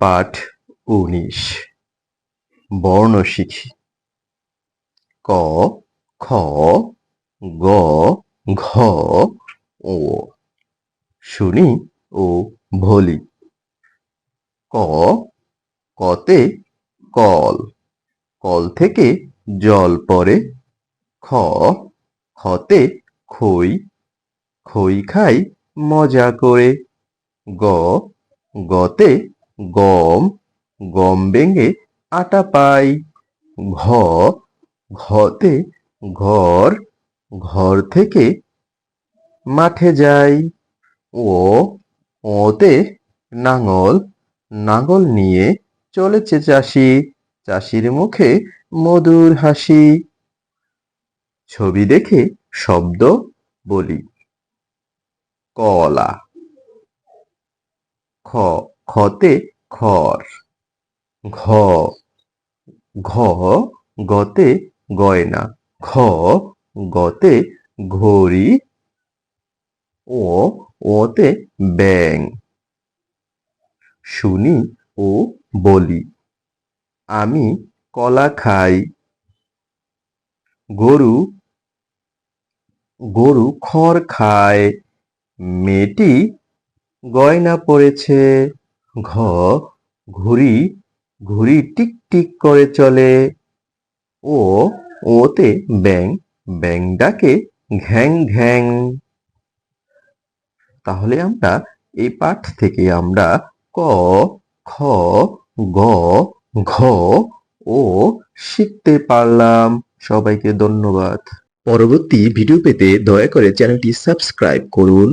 পাঠ উনিশ। বর্ণ শিখি। ক, খ, গ, ঘ ও শুনি ও ভলি। ক, কতে কল। কল থেকে জল পড়ে। খ, খতে খই। খই খাই মজা করে। গ, গতে গম গম ভেঙে আটা পাই। ঘ, ঘতে ঘর ঘর থেকে মাঠে যাই। ও, ওতে নাঙল নাঙল নিয়ে চলেছে চাষি। চাষির মুখে মধুর হাসি। ছবি দেখে শব্দ বলি। কলা, খ, খতে খর। ঘ। ঘ গতে গয়না। ঘ গতে ঘড়ি। ও ওতে ব্যাং শুনি ও বলি, আমি কলা খাই। গরু গরু খড় খায়। মেয়েটি গয়না পড়েছে ঘ ঘুড়ি ঘুড়ি টিক টিক করে চলে। ও, ওতে ব্যাং ব্যাং ডাকে ঘ্যাং ঘ্যাং। তাহলে আমরা এই পাঠ থেকে আমরা ক, খ, গ, ঘ, ও শিখতে পারলাম। সবাইকে ধন্যবাদ। পরবর্তী ভিডিও পেতে দয়া করে চ্যানেলটি সাবস্ক্রাইব করুন।